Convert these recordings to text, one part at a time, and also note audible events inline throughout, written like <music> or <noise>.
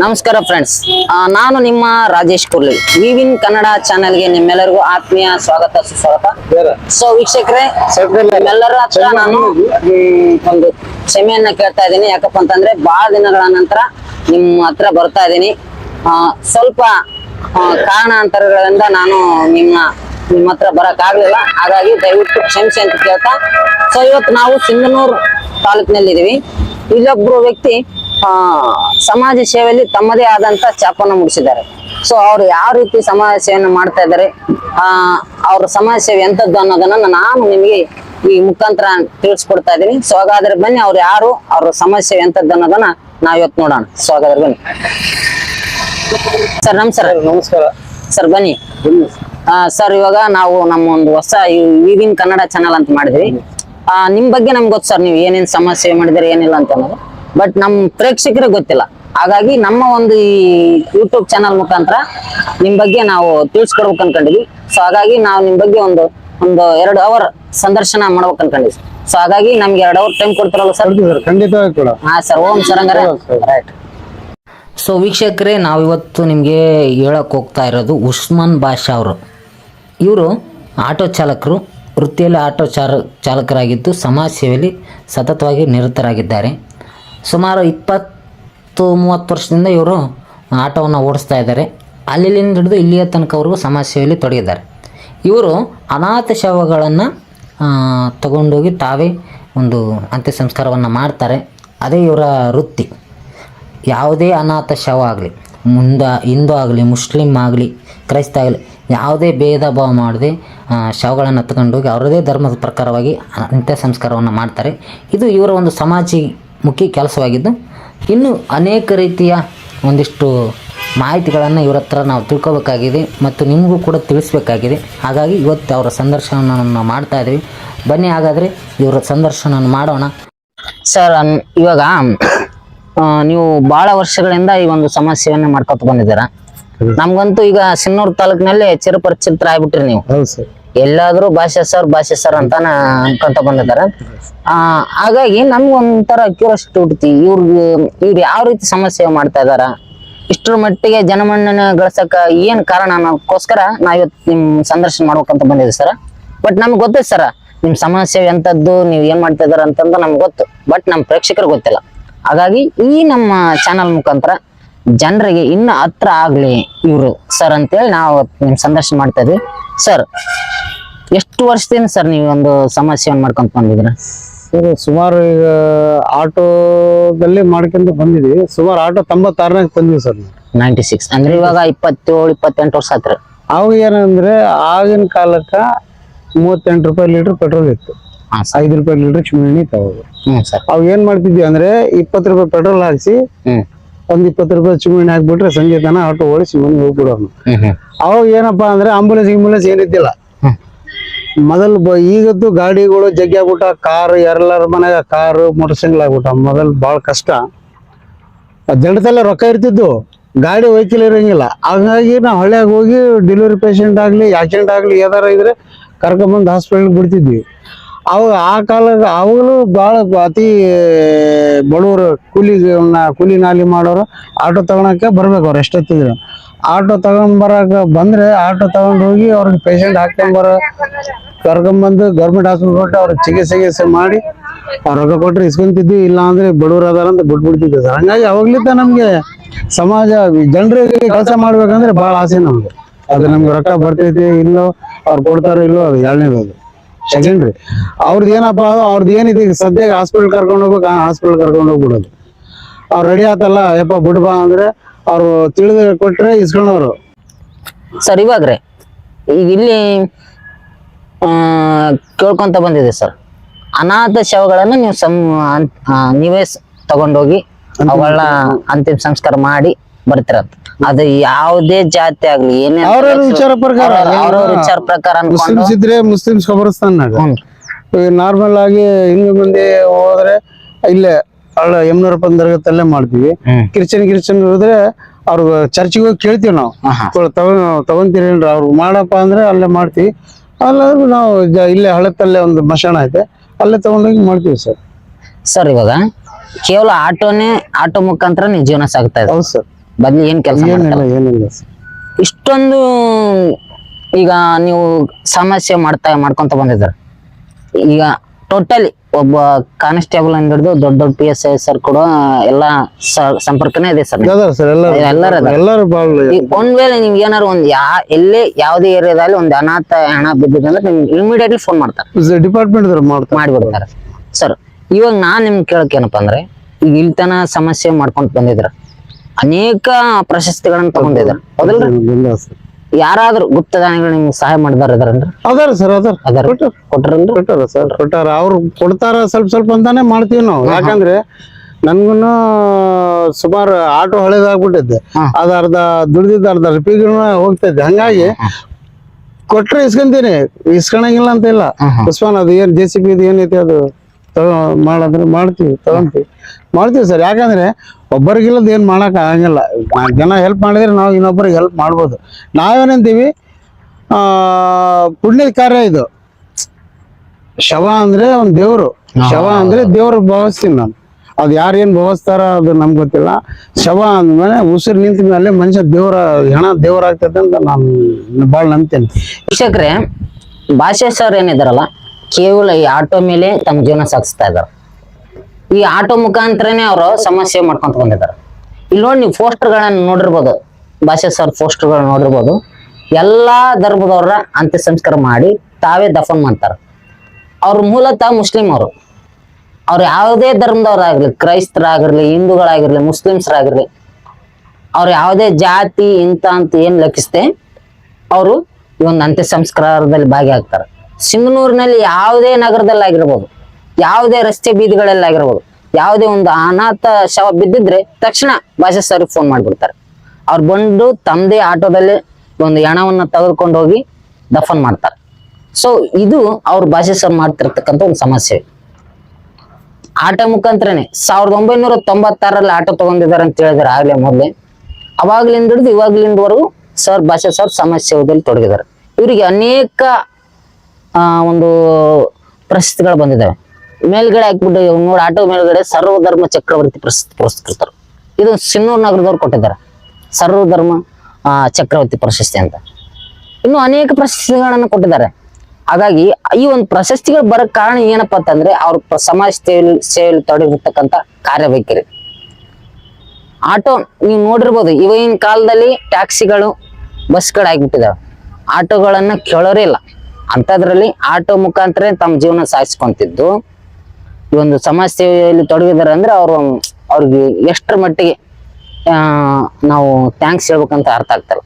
ನಮಸ್ಕಾರ ಫ್ರೆಂಡ್ಸ್ ನಾನು ನಿಮ್ಮ ರಾಜೇಶ್ ಕುರ್ಲಿ. ವಿವಿನ್ ಕನ್ನಡ ಚಾನೆಲ್ಗೆ ನಿಮ್ಮೆಲ್ಲರಿಗೂ ಆತ್ಮೀಯ ಸ್ವಾಗತ ಸುಸ್ವಾಗತ. ಸೊ ವೀಕ್ಷಕರೇ ಹತ್ರ ನಾನು ಒಂದು ಕ್ಷಮೆಯನ್ನ ಕೇಳ್ತಾ ಇದ್ದೀನಿ. ಯಾಕಪ್ಪ ಅಂತಂದ್ರೆ ಬಹಳ ದಿನಗಳ ನಂತರ ನಿಮ್ಮ ಹತ್ರ ಬರ್ತಾ ಇದ್ದೀನಿ. ಆ, ಸ್ವಲ್ಪ ಕಾರಣಾಂತರಗಳಿಂದ ನಾನು ನಿಮ್ಮ ನಿಮ್ಮ ಹತ್ರ ಬರಕ್ ಆಗ್ಲಿಲ್ಲ. ಹಾಗಾಗಿ ದಯವಿಟ್ಟು ಕ್ಷಮಿಸಿ ಅಂತ ಕೇಳ್ತಾ. ಸೊ ಇವತ್ತು ನಾವು ಸಿಂಧನೂರು ತಾಲೂಕಿನಲ್ಲಿ ಇದೀವಿ ಇಲ್ಲೊಬ್ರು ವ್ಯಕ್ತಿ ಸಮಾಜ ಸೇವೆಯಲ್ಲಿ ತಮ್ಮದೇ ಆದಂತ ಚಾಪನ್ನು ಮೂಡಿಸಿದ್ದಾರೆ ಸೊ ಅವ್ರು ಯಾವ ರೀತಿ ಸಮಾಜ ಸೇವೆಯನ್ನು ಮಾಡ್ತಾ ಇದ್ದಾರೆ ಆ ಅವ್ರ ಸಮಾಜ ಸೇವೆ ಎಂತದ್ದು ಅನ್ನೋದನ್ನ ನಾನು ನಿಮಗೆ ಈ ಮುಖಾಂತರ ತಿಳಿಸ್ಕೊಡ್ತಾ ಇದ್ದೀನಿ. ಸೊ ಹಾಗಾದ್ರೆ ಬನ್ನಿ ಅವ್ರು ಯಾರು ಅವ್ರ ಸಮಾಜ ಸೇವೆ ಎಂತದ್ದು ಅನ್ನೋದನ್ನ ನಾವ್ ಇವತ್ತು ನೋಡೋಣ. ಸೊ ಹಾಗಾದ್ರೆ ಬನ್ನಿ. ಸರ್ ನಮಸ್ಕಾರ ನಮಸ್ಕಾರ. ಸರ್ ಬನ್ನಿ. ಆ, ಸರ್ ಇವಾಗ ನಾವು ನಮ್ಮ ಒಂದು ಹೊಸ ಈಗಿನ ಕನ್ನಡ ಚಾನಲ್ ಅಂತ ಮಾಡಿದ್ವಿ. ಆ, ನಿಮ್ ಬಗ್ಗೆ ನಮ್ಗೆ ಗೊತ್ತು ಸರ್ ನೀವು ಏನೇನ್ ಸಮಸ್ಯೆ ಮಾಡಿದಿರಿ ಏನಿಲ್ಲ ಅಂತ ಅನ್ನೋದು. ಬಟ್ ನಮ್ ಪ್ರೇಕ್ಷಕರಿಗೆ ಗೊತ್ತಿಲ್ಲ. ಹಾಗಾಗಿ ನಮ್ಮ ಒಂದು ಈ ಯೂಟ್ಯೂಬ್ ಚಾನಲ್ ಮುಖಾಂತರ ನಿಮ್ ಬಗ್ಗೆ ನಾವು ತಿಳಿಸ್ಕೊಡ್ಬೇಕು ಅನ್ಕೊಂಡಿದ್ವಿ. ಸೊ ಹಾಗಾಗಿ ನಾವು ನಿಮ್ ಬಗ್ಗೆ ಒಂದು ಒಂದು ಎರಡು ಅವರ್ ಸಂದರ್ಶನ ಮಾಡ್ಬೇಕು ಅನ್ಕೊಂಡಿದ್ವಿ. ಸೊ ಹಾಗಾಗಿ ನಮ್ಗೆ ಎರಡು ಅವರ್ ಟೈಮ್ ಕೊಡ್ತಾರಲ್ಲ ಸರ್ ಖಂಡಿತವಾಗಿ ಹಾ ಸರ್ ಓಂ ಸರ್ ಹಂಗಾರೆ. ರೈಟ್ ಸೊ ವೀಕ್ಷಕರೇ ನಾವಿವತ್ತು ನಿಮಗೆ ಹೇಳಕ್ ಹೋಗ್ತಾ ಇರೋದು ಉಸ್ಮಾನ್ ಬಾಷಾ ಅವರು. ಇವರು ಆಟೋ ಚಾಲಕರು ವೃತ್ತಿಯಲ್ಲಿ ಆಟೋ ಚಾಲ ಚಾಲಕರಾಗಿದ್ದು ಸಮಾಜ ಸೇವೆಯಲ್ಲಿ ಸತತವಾಗಿ ನಿರತರಾಗಿದ್ದಾರೆ. ಸುಮಾರು ಇಪ್ಪತ್ತು, ಮೂವತ್ತು ವರ್ಷದಿಂದ ಇವರು ಆಟೋವನ್ನು ಓಡಿಸ್ತಾ ಇದ್ದಾರೆ. ಅಲ್ಲಿಂದ ಹಿಡಿದು ಇಲ್ಲಿಯ ತನಕ ಅವ್ರಿಗೂ ಸಮಸ್ಯೆಯಲ್ಲಿ ತೊಡಗಿದ್ದಾರೆ. ಇವರು ಅನಾಥ ಶವಗಳನ್ನು ತಗೊಂಡೋಗಿ ತಾವೇ ಒಂದು ಅಂತ್ಯ ಸಂಸ್ಕಾರವನ್ನು ಮಾಡ್ತಾರೆ. ಅದೇ ಇವರ ವೃತ್ತಿ. ಯಾವುದೇ ಅನಾಥ ಶವ ಆಗಲಿ, ಮುಂದ, ಹಿಂದೂ ಆಗಲಿ, ಮುಸ್ಲಿಂ ಆಗಲಿ, ಕ್ರೈಸ್ತ ಆಗಲಿ, ಯಾವುದೇ ಭೇದ ಭಾವ ಮಾಡದೆ ಶವಗಳನ್ನು ತಗೊಂಡೋಗಿ ಅವರದೇ ಧರ್ಮದ ಪ್ರಕಾರವಾಗಿ ಅಂತ್ಯ ಸಂಸ್ಕಾರವನ್ನು ಮಾಡ್ತಾರೆ. ಇದು ಇವರ ಒಂದು ಸಮಾಜಮುಖಿ ಕೆಲಸವಾಗಿದ್ದು ಇನ್ನು ಅನೇಕ ರೀತಿಯ ಒಂದಿಷ್ಟು ಮಾಹಿತಿಗಳನ್ನು ಇವರ ಹತ್ರ ನಾವು ತಿಳ್ಕೋಬೇಕಾಗಿದೆ ಮತ್ತು ನಿಮಗೂ ಕೂಡ ತಿಳಿಸ್ಬೇಕಾಗಿದೆ. ಹಾಗಾಗಿ ಇವತ್ತು ಅವರ ಸಂದರ್ಶನವನ್ನು ನಾವು ಮಾಡ್ತಾ ಇದ್ದೀವಿ ಬನ್ನಿ ಹಾಗಾದರೆ ಇವರ ಸಂದರ್ಶನವನ್ನು ಮಾಡೋಣ. ಸರ್ ಇವಾಗ ನೀವು ಭಾಳ ವರ್ಷಗಳಿಂದ ಈ ಒಂದು ಸಮಸ್ಯೆಯನ್ನು ಮಾಡ್ಕೊತ ಬಂದಿದ್ದೀರಾ? ನಮ್ಗಂತೂ ಈಗ ಸಿನ್ನೂರು ತಾಲೂಕಿನಲ್ಲಿ ಚಿರಪರಿಚಿತ್ರ ಆಗ್ಬಿಟ್ರಿ ನೀವು. ಹೌದು ಸರ್. ಎಲ್ಲಾದ್ರೂ ಭಾಷೆ ಸರ್ ಭಾಷೆ ಸರ್ ಅಂತ ಅನ್ಕೊಂತ ಬಂದಿದ್ದಾರೆ. ಹಾಗಾಗಿ ನಮ್ಗೊಂಥರ ಕ್ಯೂರಿಯಾಸಿಟಿ ಹುಡ್ತಿ ಇವ್ರಿಗೆ, ಇವ್ರು ಯಾವ ರೀತಿ ಸಮಸ್ಯೆ ಮಾಡ್ತಾ ಇದಾರ, ಇಷ್ಟರ ಮಟ್ಟಿಗೆ ಜನಮನ್ನಣೆ ಗಳಿಸಕ ಏನ್ ಕಾರಣ ಅನ್ನೋಕ್ಕೋಸ್ಕರ ನಾ ಇವತ್ತು ನಿಮ್ ಸಂದರ್ಶನ ಮಾಡ್ಬೇಕಂತ ಬಂದಿದ್ದೀವಿ ಸರ್. ಬಟ್ ನಮ್ಗೆ ಗೊತ್ತೈತೆ ಸರ್, ನಿಮ್ ಸಮಸ್ಯೆ ಎಂತದ್ದು, ನೀವ್ ಏನ್ ಮಾಡ್ತಾ ಇದಾರ ಅಂತಂದು ನಮ್ಗೆ ಗೊತ್ತು. ಬಟ್ ನಮ್ ಪ್ರೇಕ್ಷಕರಿಗೆ ಗೊತ್ತಿಲ್ಲ. ಹಾಗಾಗಿ ಈ ನಮ್ಮ ಚಾನಲ್ ಮುಖಾಂತರ ಜನರಿಗೆ ಇನ್ನು ಹತ್ರ ಆಗ್ಲಿ ಇವರು. ಸರ್ ಅಂತೇಳಿ ನಾವು ನಿಮ್ ಸಂದರ್ಶನ ಮಾಡ್ತಾ ಇದ್ವಿ. ಸರ್ ಎಷ್ಟು ವರ್ಷದಿಂದ ಸರ್ ನೀವು ಒಂದು ಸಮಸ್ಯೆಯನ್ನು ಮಾಡ್ಕೊಂತ ಬಂದಿದ್ರ ಸರ್ ಸುಮಾರು ಈಗ ಆಟೋದಲ್ಲಿ ಮಾಡ್ಕೊಂಡು ಬಂದಿದ್ವಿ. ಸುಮಾರು ಆಟೋ ತೊಂಬತ್ತಾರನಾಗ ಬಂದ್ವಿ ಸರ್. ನೈಂಟಿ ಸಿಕ್ಸ್ ಅಂದ್ರೆ ಇವಾಗ ಇಪ್ಪತ್ತೇಳು ಇಪ್ಪತ್ತೆಂಟು ವರ್ಷ ಆತ್ರ. ಅವಾಗ ಏನಂದ್ರೆ ಆಗಿನ ಕಾಲಕ್ಕ ಮೂವತ್ತೆಂಟು ರೂಪಾಯಿ ಲೀಟರ್ ಪೆಟ್ರೋಲ್ ಇತ್ತು. ಐದು ರೂಪಾಯಿ ಲೀಟರ್ ಚಿಮಣಿ ತಗೋದು ಅವಾಗ. ಏನ್ ಮಾಡ್ತಿದ್ವಿ ಅಂದ್ರೆ ಇಪ್ಪತ್ತು ರೂಪಾಯಿ ಪೆಟ್ರೋಲ್ ಹಾಕಿಸಿ ಒಂದ್ ಇಪ್ಪತ್ತು ರೂಪಾಯಿ ಚಿಮಣಿ ಹಾಕ್ಬಿಟ್ರೆ ಸಂಜೆ ತನ ಆಟೋ ಓಡಿಸಿ ಮನೆಗೆ ಹೋಗ್ಬಿಡೋನು. ಅವಾಗ ಏನಪ್ಪಾ ಅಂದ್ರೆ ಆಂಬುಲೆನ್ಸ್ ಗಿಂಬುಲೆನ್ಸ್ ಏನಿದ್ದಿಲ್ಲ. ಮೊದಲು ಈಗದ್ದು ಗಾಡಿಗಳು ಜಗ್ಗಿ ಆಗ್ಬಿಟ್ಟ ಕಾರ್ ಎಲ್ಲರ ಮನೆಗ ಕಾರು ಮೋಟರ್ ಸೈಕಲ್ ಆಗ್ಬಿಟ್ಟ. ಮೊದಲು ಭಾಳ ಕಷ್ಟ. ಜನತೆಲ್ಲ ರೊಕ್ಕ ಇರ್ತಿದ್ದು ಗಾಡಿ ವೆಹಿಕಲ್ ಇರಂಗಿಲ್ಲ. ಹಾಗಾಗಿ ನಾವು ಹಳ್ಳಿಯಾಗ ಹೋಗಿ ಡೆಲಿವರಿ ಪೇಷಂಟ್ ಆಗಲಿ ಆಕ್ಸಿಡೆಂಟ್ ಆಗಲಿ ಯಾವ್ದಾರ ಇದ್ರೆ ಕರ್ಕೊಂಬಂದು ಹಾಸ್ಪಿಟಲ್ ಬಿಡ್ತಿದ್ವಿ. ಅವಾಗ ಆ ಕಾಲ ಅವನು ಭಾಳ ಅತಿ ಬಡವರು ಕೂಲಿ ಕೂಲಿ ನಾಲಿ ಮಾಡೋರು, ಆಟೋ ತಗೊಳಕ್ಕೆ ಬರ್ಬೇಕು ಅವ್ರು ಎಷ್ಟೊತ್ತಿದ್ರು. ಆಟೋ ತಗೊಂಬರಕ ಬಂದ್ರೆ ಆಟೋ ತಗೊಂಡ್ ಹೋಗಿ ಅವ್ರಿಗೆ ಪೇಷಂಟ್ ಹಾಕೊಂಬರ ಕರ್ಕೊಂಬಂದು ಗೌರ್ಮೆಂಟ್ ಹಾಸ್ಪಿಟಲ್ ಕೊಟ್ಟು ಅವ್ರ ಚಿಕಿತ್ಸೆ ಚಿಕಿತ್ಸೆ ಮಾಡಿ ಅವ್ರ ರೊಕ್ಕ ಕೊಟ್ಟರೆ ಇಸ್ಕೊಂತಿದ್ವಿ, ಇಲ್ಲ ಅಂದ್ರೆ ಬಡವರು ಅದಾರ ಅಂತ ಬಿಟ್ಬಿಡ್ತಿದ್ವಿ ಸರ್. ಹಂಗಾಗಿ ಅವಾಗ್ಲಿದ್ದ ನಮ್ಗೆ ಸಮಾಜ, ಜನರಿಗೆ ಕೆಲಸ ಮಾಡ್ಬೇಕಂದ್ರೆ ಭಾಳ ಆಸೆ ನಮ್ಗೆ. ಅದು ನಮ್ಗೆ ರೊಕ್ಕ ಬರ್ತೈತಿ ಇಲ್ಲೋ, ಅವ್ರು ಕೊಡ್ತಾರೋ ಇಲ್ಲೋ ಅದು ಎರಡನೇದು ಸೆಕೆಂಡ್ರಿ ಅವ್ರದ್ದು ಏನಪ್ಪ ಅವ್ರದ್ದು ಏನಿದೆ ಈಗ ಸದ್ಯಕ್ಕೆ ಹಾಸ್ಪಿಟಲ್ ಕರ್ಕೊಂಡು ಹೋಗ್ಬೇಕು ಹಾಸ್ಪಿಟಲ್ ಕರ್ಕೊಂಡು ಹೋಗ್ಬಿಡೋದು. ಅವ್ರು ರೆಡಿ ಆತಲ್ಲ ಯಪ್ಪ ಬಿಡ್ಬಾ ಅಂದ್ರೆ ಅವ್ರು ತಿಳಿದು ಕೊಟ್ರೆ ಇಸ್ಕೊಂಡವ್ರು. ಸರ್ ಇವಾಗ್ರೆ ಈಗ ಇಲ್ಲಿ ಆ, ಕೇಳ್ಕೊಂತ ಬಂದಿದೆ ಸರ್. ಅನಾಥ ಶವಗಳನ್ನು ನೀವು ಸಂ ಅನ್- ಆ, ನೀವೇ ಸ್- ತಗೊಂಡೋಗಿ ಅವುಗಳನ್ನ ಅಂತಿಮ ಸಂಸ್ಕಾರ ಮಾಡಿ ಬರ್ತಿರತ್ತ ಅದು ಯಾವುದೇ ಜಾತಿ ಆಗ್ಲಿ ಏನೇ ಅವ್ರವ್ರ ವಿಚಾರ ಪ್ರಕಾರ ಅವ್ರವ್ರ ವಿಚಾರ ಪ್ರಕಾರ ಅನ್ಕೊಂಡು. ಮುಸ್ಲಿಮ್ಸ್ ಇದ್ರೆ ಮುಸ್ಲಿಮ್ಸ್ ನಾರ್ಮಲ್ ಆಗಿ ಹಿಂದೂ ಮಂದಿ ಹೋದ್ರೆ ಇಲ್ಲೇ ಅಲ್ಲ ಯಮನೂರಪ್ಪ ದರ್ಗತ್ತಲ್ಲೇ ಮಾಡ್ತೀವಿ. ಕ್ರಿಶ್ಚನ್ ಕ್ರಿಶ್ಚನ್ ಕ್ರಿಶ್ಚಿಯನ್ ಹೋದ್ರೆ ಅವ್ರ ಚರ್ಚಿಗೆ ಹೋಗಿ ಕೇಳ್ತೀವಿ ನಾವು. ತಗೊಂತೀರಿ ಅವ್ರು ಮಾಡಪ್ಪ ಅಂದ್ರೆ ಅಲ್ಲೇ ಮಾಡ್ತೀವಿ. ಅಲ್ಲಾದ್ರೂ ನಾವು ಜ- ಇಲ್ಲೇ ಹಳತ್ತಲ್ಲೇ ಒಂದು ಮಶಾಣ ಐತೆ ಅಲ್ಲೇ ತಗೊಂಡೋಗಿ ಮಾಡ್ತೀವಿ ಸರ್. ಸರ್ ಇವಾಗ ಕೇವಲ ಆಟೋನೇ ಆಟೋ ಮುಖಾಂತರ ನೀವು ಜೀವನ ಸಾಗ್ತಾ ಇದೆ. ಹೌದು ಸರ್. ಬದ್ಲಿ ಏನ್ ಕೆಲಸ ಏನಿಲ್ಲ ಏನಿಲ್ಲ. ಸರ್ ಇಷ್ಟೊಂದು ಈಗ ನೀವು ಸಮಸ್ಯೆ ಮಾಡ್ತಾ ಮಾಡ್ಕೊಂತ ಬಂದಿದ್ದಾರೆ. ಈಗ ಟೋಟಲಿ ಒಬ್ಬ ಕಾನ್ಸ್ಟೇಬಲ್ ಅಂದ್ ಹಿಡಿದು ದೊಡ್ಡ ದೊಡ್ಡ ಪಿ ಎಸ್ ಐ ಸರ್ ಕೂಡ ಎಲ್ಲ ಸ- ಸಂಪರ್ಕನೇ ಇದೆ ಸರ್ ಅದಾರ ಸರ್ ಎಲ್ಲರೂ. ಎಲ್ಲರೂ ಅದಾರ. ಎಲ್ಲರೂ ಭಾಳ ಒಂದ್ ವೇಳೆ ನಿಮ್ಗೆ ಏನಾರು ಒಂದ್ ಯಾ ಎಲ್ಲೇ ಯಾವ್ದೇ ಏರಿಯಾದಲ್ಲಿ ಒಂದ್ ಅನಾಥ ಹಣ ಬಿದ್ದಿದೆ ಅಂದ್ರೆ ನಿಮ್ಗೆ ಇಮಿಡಿಯೇಟ್ಲಿ ಫೋನ್ ಮಾಡ್ತಾರೆ. ಡಿಪಾರ್ಟ್ಮೆಂಟ್ ಮಾಡ್ತಾರೆ. ಮಾಡಿಬಿಡ್ತಾರೆ. ಸರ್ ಇವಾಗ ನಾನ್ ನಿಮ್ಗೆ ಕೇಳಕ್ ಏನಪ್ಪಾ ಅಂದ್ರೆ ಈಗ ಇಲ್ತನ ಸಮಸ್ಯೆ ಮಾಡ್ಕೊಂತ ಬಂದಿದ್ರ ಅನೇಕ ಪ್ರಶಸ್ತಿಗಳನ್ನ ತಗೊಂಡಿದ್ದಾರೆ. ಹೌದಲ್ರಿ? ಯಾರಾದ್ರೂ ಗುಪ್ತದಾನಿಗಳು ನಿಮ್ಗೆ ಸಹಾಯ ಮಾಡಿದಾರ ಅದಾರ ಸರ್ ಅದಾರ. ಅದಾರ. ಕೊಟ್ಟಾರ ಕೊಟ್ಟಾರ ಸರ್ ಕೊಟ್ಟಾರ. ಅವ್ರು ಕೊಡ್ತಾರ ಸ್ವಲ್ಪ ಸ್ವಲ್ಪ ಅಂತಾನೆ ಮಾಡ್ತೀವಿ ನಾವು. ಯಾಕಂದ್ರೆ ನನ್ಗುನು ಸುಮಾರು ಆಟೋ ಹಳೇದಾಗ್ಬಿಟ್ಟಿದ್ದೆ. ಅದ ಅರ್ಧ ದುಡ್ದಿದ್ದ ಅರ್ಧ ರಿಪೇರಿನ ಹೋಗ್ತಿದ್ದೆ ಹಂಗಾಗಿ ಕೊಟ್ರೆ ಇಸ್ಕೊಂತೀನಿ. ಇಸ್ಕೊಳಂಗಿಲ್ಲ ಅಂತ ಇಲ್ಲ. ಉಸ್ಮಾನ್ ಅದು ಏನ್ ಜೆ ಸಿ ಬಿ ಏನೈತಿ ಅದು? ತಗೋ ಮಾಡಂದ್ರೆ ಮಾಡ್ತೀವಿ ತಗೊಂತೀವಿ. ಮಾಡ್ತೀವಿ ಸರ್. ಯಾಕಂದ್ರೆ ಒಬ್ಬರಿಗಿಲ್ಲದ ಏನು ಮಾಡಕ್ ಆಗಂಗಿಲ್ಲ. ನಾಲ್ಕು ಜನ ಹೆಲ್ಪ್ ಮಾಡಿದ್ರೆ ನಾವು ಇನ್ನೊಬ್ಬರಿಗೆ ಹೆಲ್ಪ್ ಮಾಡ್ಬೋದು. ನಾವೇನಂತೀವಿ? ಆ ಪುಣ್ಯದ ಕಾರ್ಯ ಇದು. ಶವ ಅಂದ್ರೆ ಒಂದ್ ದೇವರು. ಶವ ಅಂದ್ರೆ ದೇವ್ರು ಭಾವಿಸ್ತೀನಿ ನಾನು. ಅದು ಯಾರು ಏನ್ ಭಾವಿಸ್ತಾರ ಅದು ನಮ್ಗೆ ಗೊತ್ತಿಲ್ಲ. ಶವ ಅಂದ್ಮೇಲೆ ಉಸಿರು ನಿಂತ ಮೇಲೆ ಮನುಷ್ಯ ದೇವ್ರ ಹೆಣ ದೇವ್ರ ಅಂತ ನಾನು ಭಾಳ ನಂಬ್ತೇನೆ. ಶಿಕ್ಷಕ್ರೆ ಭಾಷೆ ಸರ್ ಏನಿದಾರಲ್ಲ? ಕೇವಲ ಈ ಆಟೋ ಮೇಲೆ ತಮ್ಮ ಜೀವನ ಸಾಗಿಸ್ತಾ ಇದ್ದಾರೆ. ಈ ಆಟೋ ಮುಖಾಂತರನೇ ಅವರು ಸಮಸ್ಯೆ ಮಾಡ್ಕೊಂತ ಬಂದಿದ್ದಾರೆ. ಇಲ್ಲಿ ನೋಡಿ ನೀವು ಪೋಸ್ಟರ್ಗಳನ್ನು ನೋಡಿರ್ಬೋದು, ಭಾಷೆ ಸರ್ ಪೋಸ್ಟರ್ಗಳನ್ನ ನೋಡಿರ್ಬೋದು, ಎಲ್ಲಾ ಧರ್ಮದವ್ರ ಅಂತ್ಯ ಸಂಸ್ಕಾರ ಮಾಡಿ ತಾವೇ ದಫನ್ ಮಾಡ್ತಾರೆ. ಅವ್ರ ಮೂಲತಃ ಮುಸ್ಲಿಂ ಅವರು. ಅವ್ರು ಯಾವುದೇ ಧರ್ಮದವ್ರಾಗಿರ್ಲಿ, ಕ್ರೈಸ್ತರಾಗಿರ್ಲಿ, ಹಿಂದೂಗಳಾಗಿರ್ಲಿ, ಮುಸ್ಲಿಮ್ಸ್ರಾಗಿರ್ಲಿ, ಅವ್ರು ಯಾವುದೇ ಜಾತಿ ಇಂತ ಅಂತ ಏನ್ ಲೆಕ್ಕಿಸ್ತೆ ಅವರು ಈ ಒಂದು ಅಂತ್ಯ ಸಂಸ್ಕಾರದಲ್ಲಿ ಭಾಗಿಯಾಗ್ತಾರೆ. ಸಿಂಗನೂರಿನಲ್ಲಿ ಯಾವುದೇ ನಗರದಲ್ಲಿ ಆಗಿರ್ಬೋದು ಯಾವುದೇ ರಸ್ತೆ ಬೀದಿಗಳಲ್ಲಿ ಆಗಿರ್ಬೋದು ಯಾವುದೇ ಒಂದು ಅನಾಥ ಶವ ಬಿದ್ದಿದ್ರೆ ತಕ್ಷಣ ಭಾಷೆ ಸರ್ಗೆ ಫೋನ್ ಮಾಡ್ಬಿಡ್ತಾರೆ. ಅವ್ರು ಬಂದು ತಮ್ಮದೇ ಆಟೋದಲ್ಲಿ ಒಂದು ಹೆಣವನ್ನ ತೆಗೆದುಕೊಂಡು ಹೋಗಿ ದಫನ್ ಮಾಡ್ತಾರೆ. ಸೊ ಇದು ಅವ್ರ ಭಾಷೆ ಸರ್ ಮಾಡ್ತಿರ್ತಕ್ಕಂಥ ಒಂದು ಸಮಸ್ಯೆ. ಆಟೋ ಮುಖಾಂತರನೆ ಸಾವಿರದ ಒಂಬೈನೂರ ತೊಂಬತ್ತಾರಲ್ಲಿ ಆಟೋ ತಗೊಂಡಿದ್ದಾರೆ ಅಂತ ಹೇಳಿದಾರೆ ಆಗ್ಲೇ ಮೊದಲೇ. ಅವಾಗ್ಲಿಂದ ಹಿಡಿದು ಇವಾಗ್ಲಿಂದವರೆಗೂ ಸರ್ ಭಾಷೆ ಸರ್ ಸಮಸ್ಯೆ ತೊಡಗಿದ್ದಾರೆ. ಇವರಿಗೆ ಅನೇಕ ಒಂದು ಪ್ರಶಸ್ತಿಗಳು ಬಂದಿದ್ದಾವೆ ಮೇಲ್ಗಡೆ ಹಾಕ್ಬಿಟ್ಟು ನೋಡಿ ಆಟೋ ಮೇಲ್ಗಡೆ ಸರ್ವಧರ್ಮ ಚಕ್ರವರ್ತಿ ಪ್ರಶಸ್ತಿ ಪುರಸ್ಕೃತರು. ಇದು ಸಿನ್ನೂರು ನಗರದವ್ರು ಕೊಟ್ಟಿದ್ದಾರೆ. ಸರ್ವಧರ್ಮ ಚಕ್ರವರ್ತಿ ಪ್ರಶಸ್ತಿ ಅಂತ. ಇನ್ನು ಅನೇಕ ಪ್ರಶಸ್ತಿಗಳನ್ನು ಕೊಟ್ಟಿದ್ದಾರೆ. ಹಾಗಾಗಿ ಈ ಒಂದು ಪ್ರಶಸ್ತಿಗಳು ಬರೋ ಕಾರಣ ಏನಪ್ಪಾ ಅಂತಂದ್ರೆ ಅವ್ರ ಸಮಾಜ ಸೇವೆಯಲ್ಲಿ ಸೇವೆಯಲ್ಲಿ ತೊಡಗಿರ್ತಕ್ಕಂಥ ಕಾರ್ಯವೈಖರಿ. ಆಟೋ ನೀವು ನೋಡಿರ್ಬೋದು, ಇವಾಗಿನ ಕಾಲದಲ್ಲಿ ಟ್ಯಾಕ್ಸಿಗಳು ಬಸ್ಗಳು ಆಗಿಬಿಟ್ಟಿದಾವೆ ಆಟೋಗಳನ್ನ ಕೇಳೋರೇ ಇಲ್ಲ. ಅಂಥದ್ರಲ್ಲಿ ಆಟೋ ಮುಖಾಂತರ ತಮ್ಮ ಜೀವನ ಸಾಗಿಸ್ಕೊಂತಿದ್ದು. ಈ ಒಂದು ಸಮಾಜ ಸೇವೆಯಲ್ಲಿ ತೊಡಗಿದ್ದಾರೆ ಅಂದ್ರೆ ಅವರು, ಅವ್ರಿಗೆ ಎಷ್ಟರ ಮಟ್ಟಿಗೆ ನಾವು ಥ್ಯಾಂಕ್ಸ್ ಹೇಳ್ಬೇಕಂತ ಅರ್ಥ ಆಗ್ತಾರೆ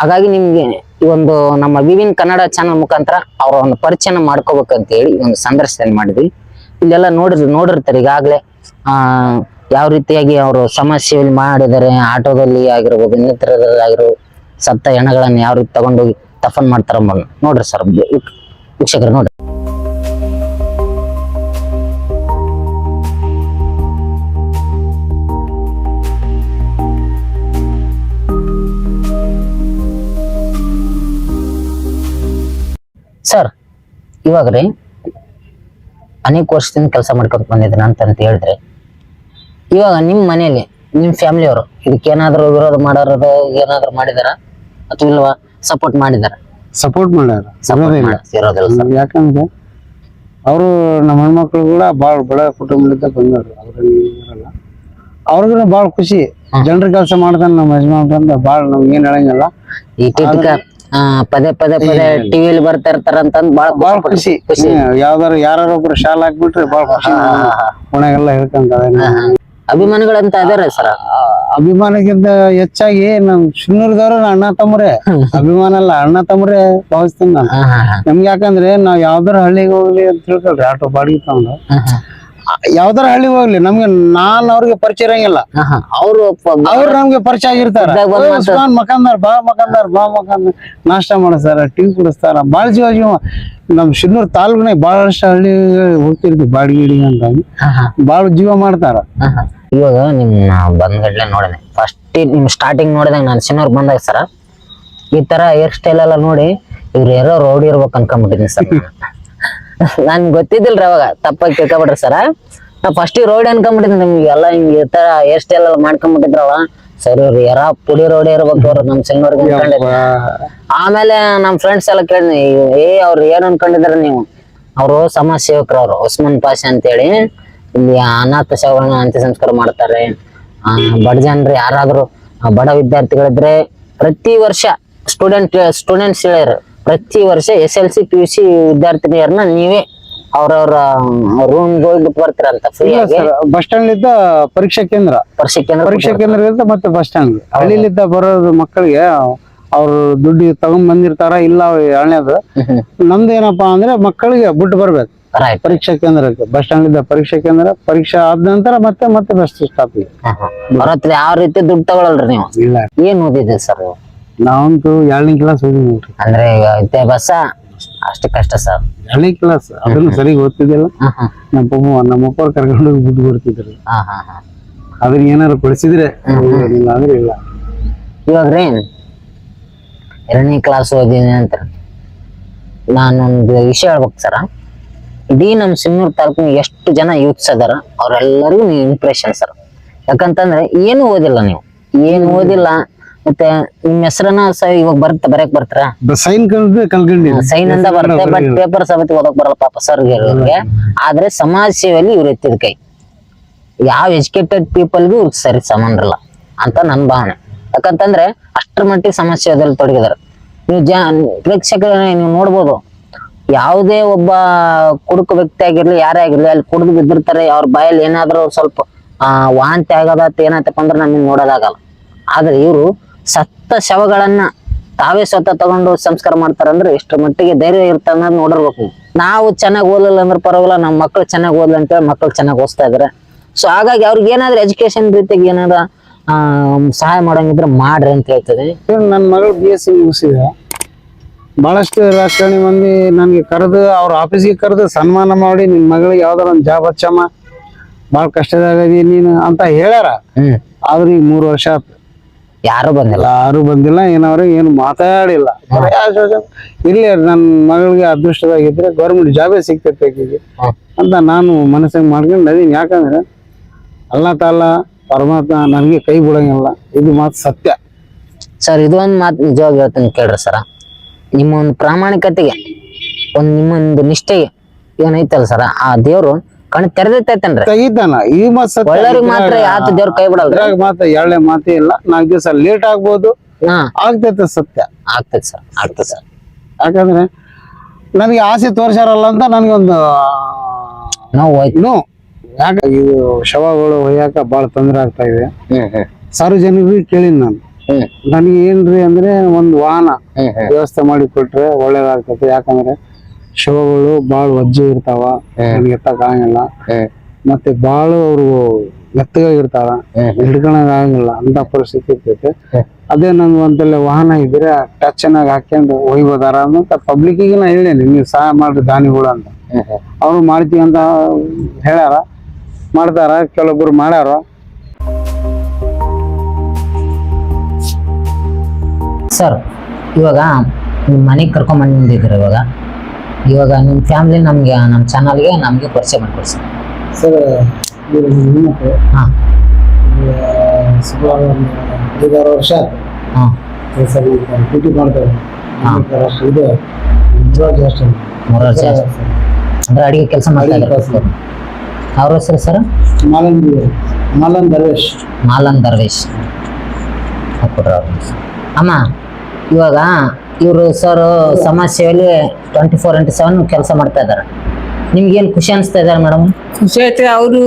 ಹಾಗಾಗಿ ನಿಮ್ಗೆ ಈ ಒಂದು ನಮ್ಮ ವಿವಿನ್ ಕನ್ನಡ ಚಾನಲ್ ಮುಖಾಂತರ ಅವರ ಒಂದು ಪರಿಚಯನ ಮಾಡ್ಕೋಬೇಕಂತ ಹೇಳಿ ಈ ಒಂದು ಸಂದರ್ಶನ ಮಾಡಿದ್ವಿ. ಇಲ್ಲೆಲ್ಲ ನೋಡಿರ್, ನೋಡಿರ್ತಾರೆ ಈಗಾಗಲೇ, ಆ, ಯಾವ ರೀತಿಯಾಗಿ ಅವರು ಸಮಾಜ ಸೇವೆ ಮಾಡಿದ್ದಾರೆ, ಆಟೋದಲ್ಲಿ ಆಗಿರ್ಬೋದು ಇನ್ನಿತರದಲ್ಲಿ ಆಗಿರ್ಬೋದು, ಸತ್ತ ಹೆಣಗಳನ್ನು ಯಾವ ರೀತಿ ತಗೊಂಡೋಗಿ ದಫನ್ ಮಾಡ್ತಾರ. ನೋಡ್ರಿ ಸರ್ ವೀಕ್ಷಕರು, ನೋಡ್ರಿ. ಸರ್, ಇವಾಗ ರೀ ಅನೇಕ ವರ್ಷದಿಂದ ಕೆಲಸ ಮಾಡ್ಕೊಂಡು ಬಂದಿದ್ದೀನಿ ಅಂತ ಹೇಳಿದ್ರೆ. ಇವಾಗ ನಿಮ್ಮ ಮನೆಯಲ್ಲಿ ನಿಮ್ಮ ಫ್ಯಾಮಿಲಿಯವರು ಇದಕ್ಕೆ ಏನಾದರೂ ವಿರೋಧ ಮಾಡೋದು ಏನಾದರೂ ಮಾಡಿದಾರ ಅಥವಾ ಇಲ್ವಾ? ಸಪೋರ್ಟ್ ಮಾಡಿದಾರ ಸಪೋರ್ಟ್ ಮಾಡ್ಯಾರ? ಸಪೋರ್ಟ್ ಇಲ್ಲ. ಸರ್ ಯಾಕಂದ್ರೆ ಅವರು ನಮ್ಮ ಹೆಣ್ಮಕ್ಳು ಕೂಡ ಭಾಳ ಬಡ ಕುಟುಂಬದಿಂದ ಬಂದವರು ಅವ್ರಲ್ಲಿ ಇರಲ್ಲ. ಅವ್ರಿಗೂ ಭಾಳ ಖುಷಿ. ಜನರ ಕೆಲಸ ಮಾಡ್ತಾನೆ ನಮ್ಮ ಯಜಮಾನ್ ಅಂತ ಭಾಳ ನಮ್ಗೆ ಏನ್ ಹೇಳಂಗಿಲ್ಲ. ಈ ಟಿಟಿಕ ಆ, ಪದೇ ಪದೇ ಪದೇ ಟಿವಿಲಿ ಬರ್ತಾ ಇರ್ತಾರ ಅಂತಂದ್ ಬಾಳ ಭಾಳ ಖುಷಿ. ಹ್ಮ್, ಯಾವ್ದಾರು ಯಾರು ಒಬ್ರು ಶಾಲ್ ಹಾಕ್ಬಿಟ್ರೆ ಭಾಳ ಖುಷಿ. ಓಣಾಗೆಲ್ಲ ಹೇಳ್ಕೊಂತ ಅಭಿಮಾನಿಗಳಂತ ಇದಾರೆ ಸರ್. ಅಭಿಮಾನಕ್ಕಿಂತ ಹೆಚ್ಚಾಗಿ ನಮ್ ಶಿನ್ನೂರ್ದವ್ರು ಅಣ್ಣ ತಮ್ಮರೇ. ಅಭಿಮಾನ ಅಲ್ಲ ಅಣ್ಣ ತಮ್ಮರೇ ಭಾವಿಸ್ತೀನಿ ನಾನು. ನಮ್ಗೆ ಯಾಕಂದ್ರೆ ನಾವ್ ಯಾವ್ದಾರ ಹಳ್ಳಿಗೆ ಹೋಗ್ಲಿ ಅಂತ ತಿಳ್ಕೊಳ್ರಿ ಆಟೋ ಬಾಡಿಗೆ ತಗೊಂಡು. ಯಾವ್ದಾರ ಹಳ್ಳಿ ಹೋಗ್ಲಿ ನಮ್ಗೆ ನಾನ್ ಅವ್ರಿಗೆ ಪರಿಚಯ ಇರಂಗಿಲ್ಲ. ಅವ್ರು ಅವ್ರು ನಮ್ಗೆ ಪರಿಚಯ ಆಗಿರ್ತಾರ. ಮಕಂದಾರ್ ಬಾ ಮಕಂದಾರ್ ಬಾ ಮಕಂದಾರ್ ನಾಷ್ಟ ಮಾಡಿಸ್ತಾರ ಟೀ ಕುಡಿಸ್ತಾರ. ಬಾಳ ಜೀವ ಜೀವ ನಮ್ ಶಿನ್ನೂರ್ ತಾಲೂಕ್ನಾಗ ಬಹಳಷ್ಟು ಹಳ್ಳಿ ಹೋಗ್ತಿರ್ತೀವಿ ಬಾಡಿಗೆ ಗಿಡಿಗೆ ಅಂತ. ಬಾಳ ಜೀವ ಮಾಡ್ತಾರ. ಇವಾಗ ನಿಮ್ ಬಂದ್ಗಡ್ಲೆ ನೋಡಿದೆ ಫಸ್ಟ್ ನಿಮ್ ಸ್ಟಾರ್ಟಿಂಗ್ ನೋಡಿದಾಗ ನಾನು ಸಿನ್ನೂರ್ ಬಂದಾಗ ಸರ ಈ ತರ ಹೇರ್ ಸ್ಟೈಲ್ ಎಲ್ಲ ನೋಡಿ ಇವ್ರು ಯಾರೋ ರೌಡಿ ಇರ್ಬೇಕು ಅನ್ಕೊಂಡ್ಬಿಟ್ಟಿದ್ದೀನಿ ಸರ್ <laughs> ನನ್ ಗೊತ್ತಿದ್ದಿಲ್ರಿ ಅವಾಗ. ತಪ್ಪಾಗಿ ತಿಳ್ಕೊಬಿಟ್ರಿ ಸರ. ನಾ ಫಸ್ಟ್ ರೋಡ್ ಅನ್ಕೊಂಡ್ಬಿಟ್ಟಿದ್ದೆ ನಿಮ್ಗೆ. ಎಲ್ಲ ಹಿಂಗ್ ಈ ತರ ಹೇರ್ ಸ್ಟೈಲ್ ಎಲ್ಲ ಮಾಡ್ಕೊಂಡ್ಬಿಟ್ಟಿದ್ರವ ಸರಿ ಇವ್ರು ಯಾರ ಪುಡಿ ರೋಡ್ ಇರ್ಬೇಕು ಅವ್ರು ನಮ್ ಸಿಂಗ್ನವ್ರಿಗೆ ಅನ್ಕೊಂಡಿದ್ರು ಆಮೇಲೆ ನಮ್ ಫ್ರೆಂಡ್ಸ್ ಎಲ್ಲ ಕೇಳಿ ಏ ಅವ್ರು ಏನ್ ಅನ್ಕೊಂಡಿದ್ರ ನೀವು? ಅವರು ಸಮಾಜ ಸೇವಕರು ಅವ್ರು ಉಸ್ಮಾನ್ ಪಾಷಾ ಅಂತೇಳಿ. ಇಲ್ಲಿ ಅನಾಥ ಶವಗಳನ್ನ ಅಂತ್ಯ ಸಂಸ್ಕಾರ ಮಾಡ್ತಾರೆ. ಆ, ಬಡ ಜನರು ಯಾರಾದ್ರೂ ಬಡ ವಿದ್ಯಾರ್ಥಿಗಳಿದ್ರೆ ಪ್ರತಿ ವರ್ಷ ಸ್ಟೂಡೆಂಟ್ ಸ್ಟೂಡೆಂಟ್ಸ್ ಹೇಳ್ಯಾರ. ಪ್ರತಿ ವರ್ಷ S L C P U C ವಿದ್ಯಾರ್ಥಿನಿಯರನ್ನ ನೀವೇ ಅವ್ರವ್ರ ರೂಮ್ ಹೋಗಿ ಬಿಟ್ಟು ಬರ್ತೀರಂತ ಫ್ರೀ ಆಗಿ. ಬಸ್ ಸ್ಟ್ಯಾಂಡ್ ಇದ್ದ ಪರೀಕ್ಷಾ ಕೇಂದ್ರ. ಪರೀಕ್ಷಾ ಕೇಂದ್ರ ಪರೀಕ್ಷಾ ಕೇಂದ್ರದಿಂದ ಮತ್ತೆ ಬಸ್ ಸ್ಟ್ಯಾಂಡ್. ಹಳ್ಳಿಲಿದ್ದ ಬರೋದು ಮಕ್ಕಳಿಗೆ ಅವ್ರು ದುಡ್ಡು ತಗೊಂಡ್ ಬಂದಿರ್ತಾರ ಇಲ್ಲ ಎರಡನೇದು ನಮ್ದು ಏನಪ್ಪಾ ಅಂದ್ರೆ ಮಕ್ಕಳಿಗೆ ಬಿಟ್ಟು ಬರ್ಬೇಕು. ಪರೀಕ್ಷಾ ಕೇಂದ್ರಕ್ಕೆ. ಬಸ್ ಸ್ಟ್ಯಾಂಡ್ ಇದ್ದ ಪರೀಕ್ಷಾ ಕೇಂದ್ರ ಪರೀಕ್ಷೆ ಆದ ನಂತರ ಮತ್ತೆ ಮತ್ತೆ ಬಸ್ ಸ್ಟಾಪ್ ಯಾವ ರೀತಿ ದುಡ್ಡು ತಗೊಳಲ್ರಿ ನೀವು. ಇಲ್ಲ. ಏನ್ ಓದಿದ್ರಿ ಸರ್ ನಾವಂತೂ ಎರಡನೇ ಕ್ಲಾಸ್ ನೋಡ್ರಿ. ಅಂದ್ರೆ ವಿದ್ಯಾಭ್ಯಾಸ ಅಷ್ಟು ಕಷ್ಟ ಸರ್ ಎರಡನೇ ಕ್ಲಾಸ್ ಅದನ್ನು ಸರಿ ಓದ್ತಿದ್ದಿಲ್ಲ. ನಮ್ಮ ಅಮ್ಮ ನಮ್ಮ ಅಪ್ಪ ಕರ್ಕೊಂಡು ಹೋಗಿ ಬರ್ತಿದ್ರು. ಕೊಡ್ತಿದ್ರು ಅದನ್ನ ಏನಾರು ಕೊಡಿಸಿದ್ರೆ ಇಲ್ಲ ಅಂದ್ರೆ ಇಲ್ಲ. ಇವಾಗ ಎರಡನೇ ಕ್ಲಾಸ್ ಓದಿನಿ ಅಂತ ನಾನೊಂದು ವಿಷಯ ಹೇಳ್ಬೇಕು ಸರ ಇಡೀ ನಮ್ಮ ಸಿನ್ನೂರು ತಾಲೂಕಿನ ಎಷ್ಟು ಜನ ಯೂತ್ಸ್ ಅದಾರ ಅವ್ರೆಲ್ಲರಿಗೂ ನೀವು ಇಂಪ್ರೆಷನ್ ಸರ್ ಯಾಕಂತಂದ್ರೆ ಏನು ಓದಿಲ್ಲ ನೀವು. ಏನು ಓದಿಲ್ಲ ಮತ್ತೆ ನಿಮ್ ಹೆಸರನ್ನ ಇವಾಗ ಬರುತ್ತೆ ಬರೆಯಕ್ ಬರ್ತಾರ? ಸೈನ್ ಅಂತ ಬರುತ್ತೆ ಬಟ್ ಪೇಪರ್ ಸಮೇತ ಓದಕ್ ಬರಲ್ಲ ಪಾಪ ಸರ್ ಇವ್ರಿಗೆ ಆದ್ರೆ ಸಮಾಜ ಸೇವೆಯಲ್ಲಿ ಇವ್ರು ಎತ್ತಿದ ಕೈ. ಯಾವ ಎಜುಕೇಟೆಡ್ ಪೀಪಲ್ಗೂ ಇವ್ರು ಸರಿ ಸಮಾನರಲ್ಲ ಅಂತ ನನ್ ಭಾವನೆ. ಯಾಕಂತಂದ್ರೆ ಅಷ್ಟರ ಮಟ್ಟಿಗೆ ಸಮಸ್ಯೆ ಅದ್ರಲ್ಲಿ ತೊಡಗಿದಾರೆ. ನೀವು ಜ ಪ್ರೇಕ್ಷಕರ ನೀವು ನೋಡ್ಬೋದು. ಯಾವುದೇ ಒಬ್ಬ ಕುಡುಕ ವ್ಯಕ್ತಿ ಆಗಿರ್ಲಿ ಯಾರೇ ಆಗಿರ್ಲಿ ಅಲ್ಲಿ ಕುಡಿದು ಬಿದ್ದಿರ್ತಾರೆ ಅವ್ರ ಬಾಯಲ್ಲಿ ಏನಾದ್ರೂ ಸ್ವಲ್ಪ ಆ ವಾಂತಿ ಆಗೋದಾತ ಏನಾಯ್ತಪ್ಪ ಅಂದ್ರೆ ನಮಗೆ ನೋಡೋದಾಗಲ್ಲ. ಆದ್ರೆ ಇವರು ಸತ್ತ ಶವಗಳನ್ನ ತಾವೇ ಸ್ವತಃ ತಗೊಂಡು ಸಂಸ್ಕಾರ ಮಾಡ್ತಾರಂದ್ರೆ ಎಷ್ಟು ಮಟ್ಟಿಗೆ ಧೈರ್ಯ ಇರ್ತ ಅನ್ನೋದು ನೋಡಿರ್ಬೇಕು. ನಾವು ಚೆನ್ನಾಗಿ ಓದಲಿಲ್ಲ ಅಂದ್ರೆ ಪರವಾಗಿಲ್ಲ ನಮ್ಮ ಮಕ್ಳು ಚೆನ್ನಾಗಿ ಓದ್ಲಿ ಅಂತೇಳಿ ಮಕ್ಳು ಚೆನ್ನಾಗಿ ಓದ್ತಾ ಇದಾರೆ. ಸೊ ಹಾಗಾಗಿ ಅವ್ರಿಗೆ ಏನಾದ್ರು ಎಜುಕೇಶನ್ ರೀತಿಗೆ ಏನಾರ ಸಹಾಯ ಮಾಡಂಗಿದ್ರೆ ಮಾಡ್ರಿ ಅಂತ ಹೇಳ್ತದೆ ನನ್ನ ಮಗಳು ಬಿ ಎಸ್ ಸಿ ಮುಗಿಸಿದ. ಬಹಳಷ್ಟು ರಾಜಕಾರಣಿ ಮಂದಿ ನನಗೆ ಕರೆದು ಅವ್ರ ಆಫೀಸಿಗೆ ಕರೆದು ಸನ್ಮಾನ ಮಾಡಿ ನಿನ್ ಮಗಳಿಗೆ ಯಾವ್ದಾರ ಒಂದು ಜಾಬ್ ಹಚ್ಚಮ್ಮ ಭಾಳ ಕಷ್ಟದಾಗದಿ ನೀನು ಅಂತ ಹೇಳ್ಯಾರ. ಆದ್ರೆ ಈಗ ಮೂರು ವರ್ಷ ಆತು. ಯಾರು ಬಂದಿಲ್ಲ. ಯಾರು ಬಂದಿಲ್ಲ ಏನವ್ರೆ ಏನು ಮಾತಾಡಿಲ್ಲ. ಇರ್ಲಿ ನನ್ನ ಮಗಳಿಗೆ ಅದೃಷ್ಟವಾಗಿದ್ರೆ ಗೌರ್ಮೆಂಟ್ ಜಾಬೇ ಸಿಗ್ತೈತೆ ಆಕಿಗೆ. ಅಂತ ನಾನು ಮನಸ್ಸಿಗೆ ಮಾಡ್ಕೊಂಡು ಅದೀನಿ ಯಾಕಂದ್ರೆ ಅಲ್ಲ ತಾಲ ಪರಮಾತ್ಮ ನನಗೆ ಕೈ ಬಿಡಂಗಿಲ್ಲ. ಇದು ಮಾತು ಸತ್ಯ. ಸರ್ ಇದು ಒಂದು ಮಾತು ನಿಜವಾಗಿ ಹೇಳ್ತೀನಿ ಕೇಳ್ರಿ ಸರ. ನಿಮ್ಮ ಒಂದು ಪ್ರಾಮಾಣಿಕತೆಗೆ ಒಂದು ನಿಮ್ಮೊಂದು ನಿಷ್ಠೆಗೆ ಏನೈತಲ್ಲ ಸರ ಆ ದೇವ್ರು ಕಣ್ ತೆರೆದೈತೇನ್ರಿ ತೆಗಿತಾನ. ಈ ಮಾತು ಒಳ್ಳೇರಿಗೆ ಮಾತ್ರ ಯಾತ ದೇವ್ರ ಕೈ ಬಿಡಲ್ರಿ. ಇದ್ರಾಗ ಮಾತ್ರ ಎರಡನೇ ಮಾತೇ ಇಲ್ಲ. ನಾಲ್ಕು ದಿವಸ ಲೇಟ್ ಆಗ್ಬೋದು. ಹಾ. ಆಗ್ತೈತೆ ಸತ್ಯ. ಆಗ್ತೈತೆ ಸರ್ ಆಗ್ತದೆ ಸರ್. ಯಾಕಂದ್ರೆ ನನಗೆ ಆಸೆ ತೋರ್ಸಾರಲ್ಲ ಅಂತ ನನಗೊಂದು ನಾವು ಹೋಯ್ತು. ನೋ ಯಾಕ ಇದು ಶವಗಳು ಒಯ್ಯಾಕ ಭಾಳ ತೊಂದರೆ ಆಗ್ತಾ ಇದೆ. ಹ್ಮ್ ಹ್ಮ್. ಸಾರ್ವಜನಿಕರಿಗೆ ಕೇಳಿನಿ ನಾನು. ಹ್ಮ್. ನನಗೆ ಏನ್ರಿ ಅಂದ್ರೆ ಒಂದು ವಾಹನ ವ್ಯವಸ್ಥೆ ಮಾಡಿ ಕೊಟ್ರೆ ಒಳ್ಳೇದಾಗ್ತದೆ ಯಾಕಂದ್ರೆ ಶವಗಳು ಭಾಳ ವಜ್ಜೆ ಇರ್ತಾವ ಎತ್ತಕ್ ಆಗಂಗಿಲ್ಲ. ಮತ್ತೆ ಭಾಳ ಅವರು ಎತ್ತಗಾಗಿರ್ತಾರ ಹಿಡ್ಕೊಳಕ್ ಆಗಂಗಿಲ್ಲ ಅಂತ ಪರಿಸ್ಥಿತಿ ಇರ್ತೈತೆ. ಅದೇ ನನ್ಗೆ ಒಂದಲ್ಲಿ ವಾಹನ ಇದ್ರೆ ಟಚ್ ಚೆನ್ನಾಗಿ ಹಾಕೊಂಡು ಒಯ್ಬೋದಾರ ಅಂತ ಪಬ್ಲಿಕ್ಕಿಗೆ ನಾ ಹೇಳೇನಿ ನೀವು ಸಹಾಯ ಮಾಡ್ರಿ ದಾನಿಗಳು ಅಂತ. ಅವ್ರು ಮಾಡ್ತೀವಿ ಅಂತ ಹೇಳ್ಯಾರ. ಮಾಡ್ತಾರ ಕೆಲವೊಬ್ರು ಮಾಡ್ಯಾರ. ಸರ್ ಇವಾಗ ನಿಮ್ಮ ಮನೆಗೆ ಕರ್ಕೊಂಡ್ ಬಂದಿದ್ರೆ ಇವಾಗ. ಇವಾಗ ನಿಮ್ಮ ಫ್ಯಾಮಿಲಿ ನಮಗೆ ನಮ್ಮ ಚಾನಲ್ಗೆ ನಮಗೆ ಪರಿಚಯ ಮಾಡಿಕೊಡ್ಸಿ. ಸರ್ ಸರ್ ಹಾಂ. ಸುಮಾರು ಒಂದು ಐದಾರು ವರ್ಷ ಹಾಂ. ಕೆಲಸ ಡ್ಯೂಟಿ ಮಾಡ್ತಾರೆ. ಹಾ. ಇದು. ಮುರಾರ್ಜಿ ಹಾಸ್ಟೆಲ್. ಮೂರು ವರ್ಷ ಅಂದ್ರೆ ಅಡಿಗೆ ಕೆಲಸ ಮಾಡ್ತಾ ಅಡಿಗೆ ಇದ್ದಾರೆ ಕೆಲ್ಸ. ಅವ್ರ ಹೆಸರು ಸರ್? ಮಾಲನ್ ಮಾಲನ್ ದರ್ವೇಶ್. ಮಾಲನ್ ದರ್ವೇಶ್. ಕೊಟ್ರ ಅವ್ರ. ಅಮ್ಮ ಇವಾಗ ಇವರು ಸರ್ ಸಮಾಜ ಸೇವೆಯಲ್ಲಿ ಟ್ವೆಂಟಿ ಫೋರ್ ಇಂಟು ಸೆವೆನ್ ಕೆಲಸ ಮಾಡ್ತಾ ಇದ್ದಾರೆ ಏನು ಖುಷಿ ಅನಿಸ್ತಾ ಇದ್ದಾರೆ ಮೇಡಮ್ ಖುಷಿ ಐತೆ ಅವರು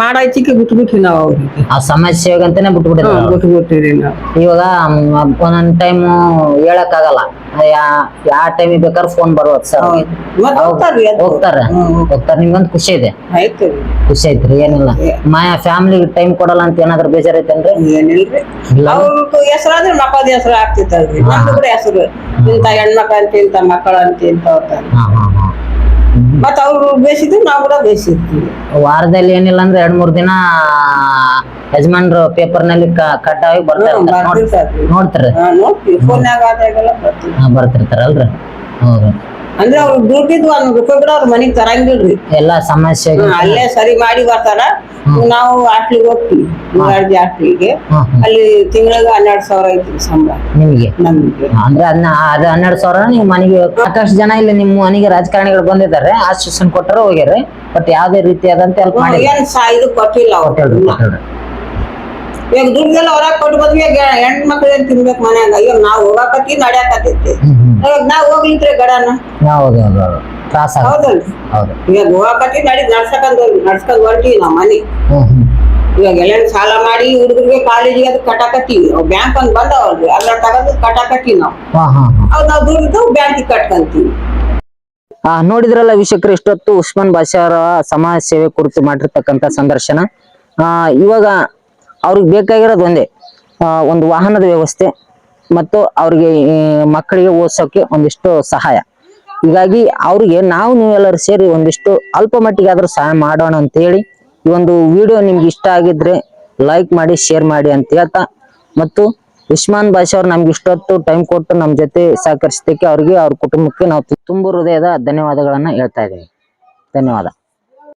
ಮಾಡಾಯ್ತಿಕೆ ಬಿಟ್ಬಿಟ್ವಿ ನಾವು ಅವ್ರಿಗೆ. ಆ ಸಮಸ್ಯೆ ಸೇವೆಗೆ ಅಂತಾನೆ ಬಿಟ್ಟು ಅವ್ರು. ಬಿಟ್ಬಿಟ್ಟಿರಿ ನಾವು. ಇವಾಗ ಒಂದೊಂದ್ ಟೈಮ್ ಹೇಳಕ್ ಆಗಲ್ಲ ಯಾವ ಟೈಮ್ ಬೇಕಾದ್ರೆ ಫೋನ್ ಬರ್ಬೋದು ಸರ್. ಮತ್ತ್ ಹೋಗ್ತಾರ್ರಿ ಅದು. ಹೋಗ್ತಾರೆ ಹ್ಮ್. ಹೋಗ್ತಾರೆ ನಿಮ್ಗೊಂದು ಖುಷಿ ಇದೆ. ಆಯ್ತು. ಖುಷಿ ಐತ್ರಿ ಏನಿಲ್ಲ. ಮಾಯ ಫ್ಯಾಮಿಲಿ ಟೈಮ್ ಕೊಡಲ್ಲ ಅಂತ ಏನಾದ್ರು ಬೇಜಾರೈತೇನ್ರಿ ಏನಿಲ್ರಿ. ಇಲ್ಲ. ಅವ್ರದ್ದು ಹೆಸರಾದ್ರೆ ಮಕ್ಕಳ ಹೆಸರು ಆಗ್ತಿತ್ತಲ್ರಿ. ನಮ್ದು ಕೂಡ ಹೆಸರು. ಇಂತ ಹೆಣ್ಮಕ್ಳು ಅಂತ ಇಂತ ಮಕ್ಕಳು ಅಂತ ಇಂತ ಹಾ ಹಾ ಹಾ. ಮತ್ತ್ ಅವ್ರು ಬೇಯಿಸಿದ್ರು ನಾವು ಕೂಡ ಬೇಯಿಸಿದ್ವಿ ವಾರದಲ್ಲಿ ಏನಿಲ್ಲ ಅಂದ್ರೆ ಎರಡ್ ಮೂರ್ ದಿನ ಯಜಮಾನ್ರು ಪೇಪರ್ನಲ್ಲಿ ಕಡ್ಡಾಗಿ ಬರ್ತಾ ಇರ್ತಾರೆ. ನೋಡ್ತಾರೆ. ಬರ್ತಿರ್ತಾರಲ್ರಿ. ಹೌದು. ಅಂದ್ರೆ ಅವ್ರು ದುಡ್ಡಿದ್ದು ಒಂದ್ ರೂಪಾಯಿ ಕೂಡ ಅವ್ರ ಮನಿಗ್ ತರಂಗಿಲ್ರಿ. ಎಲ್ಲಾ ಸಮಸ್ಯೆ ಅಲ್ಲೇ ಸರಿ ಮಾಡಿ ಬರ್ತಾರ. ನಾವು ಹಾಸ್ಟ್ಲಿಗೆ ಹೋಗ್ತೀವಿ. ಮುರಾರ್ಜಿ ಹಾಸ್ಟ್ಲಿಗೆ. ಅಲ್ಲಿ ತಿಂಗಳಿಗೆ ಹನ್ನೆರಡು ಸಾವಿರ ಐತಿ ಸಂಬಳ. ನಿಮಗೆ? ನಮ್ಗೆ. ಅಂದ್ರೆ ಅದನ್ನ ಅದು ಹನ್ನೆರಡು ಸಾವಿರ ನೀವು ಮನೆಗೆ ಸಾಕಷ್ಟು ಜನ ಇಲ್ಲಿ ನಿಮ್ಮ ಮನೆಗೆ ರಾಜಕಾರಣಿಗಳು ಬಂದಿದ್ದಾರೆ ಆಶ್ವಾಸನ ಕೊಟ್ಟರೆ ಹೋಗ್ಯಾರ ಬಟ್ ಯಾವ್ದೇ ರೀತಿಯಾದಂತ ಹೆಲ್ಪ್ ಮಾಡಿ ಏನ್ ಸಾ ಇದು ಕೊಟ್ಟಿಲ್ಲ ಅವ್ರು. ಇವಾಗ ದುಡ್ಡೆಲ್ಲ ಹೊರಗೆ ಕೊಟ್ಟು ಬಂದ್ವಿ ಈಗ ಹೆಣ್ ಮಕ್ಳು ಏನ್ ತಿನ್ಬೇಕು ಮನ್ಯಾಗ. ಇವಾಗ ನಾವು ಹೋಗಾಕತ್ತಿ ನಡ್ಯಾಕತ್ತೈತಿ. ನಾವ್ ಹೋಗ್ಲಿದ್ರೆ ಗಡನ? ಹೌದು ತ್ರಾಸ ಹೌದಲ್ರಿ ಹೌದು. ಇವಾಗ ಹೋಗಾಕತ್ತಿ ನಡಿ ನಡ್ಸಕಂದ್ ನಡ್ಸ್ಕೊಂಡ್ ಹೊಂಟಿವಿ ನಾವ್ ಮನಿ. ಹ್ಮ್ ಹ್ಮ್. ಇವಾಗ ಎಲ್ಲ ಸಾಲ ಮಾಡಿ ಹುಡುಗರಿಗೆ ಕಾಲೇಜಿಗೆ ಅದು ಕಟ್ಟಾಕತ್ತೀವಿ. ಬ್ಯಾಂಕ್ ಒಂದ್ ಬಂದವಲ್ರಿ ಅದ್ರ ತಗೊಂಡು ಕಟ್ಟಾಕತ್ತೀವಿ ನಾವು. ಹಾ ಹಾ ಹಾ. ಅವ್ ನಾವ್ ದುಡ್ಡು ಬ್ಯಾಂಕಿಗೆ ಕಟ್ಕೊಂತೀವಿ. ಆ, ನೋಡಿದ್ರಲ್ಲ ವೀಕ್ಷಕರು ಇಷ್ಟೊತ್ತು ಉಸ್ಮಾನ್ ಬಾಷಾ ಅವರ ಸಮಾಜ ಸೇವೆ ಕುರಿತು ಮಾಡಿರ್ತಕ್ಕಂಥ ಸಂದರ್ಶನ. ಆ, ಇವಾಗ ಅವ್ರಿಗೆ ಬೇಕಾಗಿರೋದು ಒಂದೇ ಆ, ಒಂದು ವಾಹನದ ವ್ಯವಸ್ಥೆ. ಮತ್ತು ಅವ್ರಿಗೆ ಮಕ್ಕಳಿಗೆ ಓದಿಸೋಕೆ ಒಂದಿಷ್ಟು ಸಹಾಯ. ಹೀಗಾಗಿ ಅವ್ರಿಗೆ ನಾವು ನೀವೆಲ್ಲರೂ ಸೇರಿ ಒಂದಿಷ್ಟು ಅಲ್ಪ ಮಟ್ಟಿಗೆ ಆದ್ರೂ ಸಹಾಯ ಮಾಡೋಣ ಅಂತ ಹೇಳಿ ಈ ಒಂದು ವಿಡಿಯೋ ನಿಮ್ಗೆ ಇಷ್ಟ ಆಗಿದ್ರೆ ಲೈಕ್ ಮಾಡಿ, ಶೇರ್ ಮಾಡಿ ಅಂತ ಹೇಳ್ತಾ, ಮತ್ತು ಉಸ್ಮಾನ್ ಬಾಷಾ ಅವ್ರು ನಮ್ಗೆ ಇಷ್ಟೊತ್ತು ಟೈಮ್ ಕೊಟ್ಟು ನಮ್ಮ ಜೊತೆ ಸಹಕರಿಸಿದ್ದಕ್ಕೆ ಅವ್ರಿಗೆ, ಅವ್ರ ಕುಟುಂಬಕ್ಕೆ ನಾವು ತುಂಬ ಹೃದಯದ ಧನ್ಯವಾದಗಳನ್ನ ಹೇಳ್ತಾ ಇದ್ದೀವಿ ಧನ್ಯವಾದ.